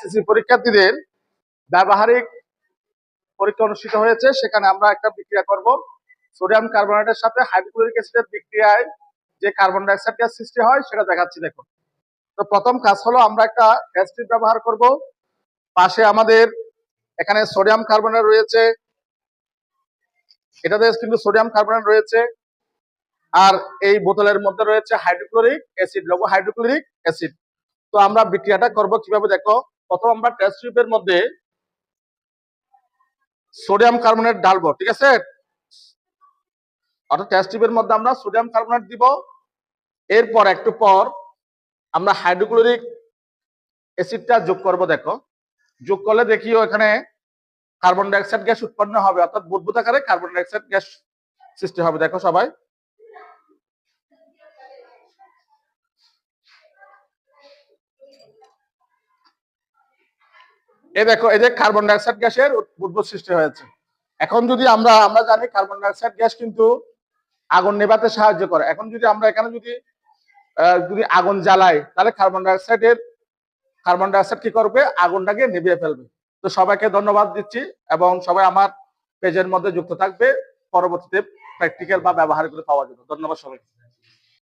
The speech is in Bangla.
এসএসসি পরীক্ষার্থীদের ব্যবহারিক পরীক্ষা অনুষ্ঠিত হয়েছে। সেখানে আমরা একটা বিক্রিয়া করব। সোডিয়াম কার্বনেটের সাথে হাইড্রোক্লোরিক অ্যাসিডের বিক্রিয়ায় যে কার্বন ডাইঅক্সাইড গ্যাস সৃষ্টি হয়, সেটা দেখাচ্ছি দেখুন। তো প্রথম কাজ হলো আমরা একটা টিউব ব্যবহার করব। পাশে আমাদের এখানে সোডিয়াম কার্বনেট রয়েছে। এটাতে কিন্তু সোডিয়াম কার্বনেট রয়েছে। আর এই বোতলের মধ্যে রয়েছে হাইড্রোক্লোরিক অ্যাসিড লঘু হাইড্রোক্লোরিক অ্যাসিড। তো আমরা বিক্রিয়াটা করব কীভাবে দেখো? প্রথম আমরা টেস্ট টিউবের মধ্যে সোডিয়াম কার্বনেট ঢালবো, ঠিক আছে? অর্থাৎ টেস্ট টিউবের মধ্যে আমরা সোডিয়াম কার্বনেট দিব। এরপর একটু পর আমরা হাইড্রোক্লোরিক অ্যাসিডটা যোগ করব, দেখো। যোগ করলে দেখিও এখানে কার্বন ডাইঅক্সাইড গ্যাস উৎপন্ন হবে, অর্থাৎ বুদবুদ আকারে কার্বন ডাইঅক্সাইড গ্যাস সৃষ্টি হবে, দেখো সবাই। এই দেখো, এই যে কার্বন ডাইঅক্সাইড গ্যাসের বুদবুদ সৃষ্টি হয়েছে। এখন যদি আমরা আমরা জানি কার্বন ডাইঅক্সাইড গ্যাস কিন্তু আগুন নেভাতে সাহায্য করে। এখন যদি আমরা এখানে যদি যদি আগুন জ্বালাই, তাহলে কার্বন ডাইঅক্সাইডের কার্বন ডাইঅক্সাইড কি করবে? আগুনটাকে নিভিয়ে ফেলবে। তো সবাইকে ধন্যবাদ দিচ্ছি এবং সবাই আমার পেজের মধ্যে যুক্ত থাকবে। পরবর্তীতে প্র্যাকটিক্যাল বা ব্যবহার করে পাওয়ার জন্য। ধন্যবাদ সবাইকে।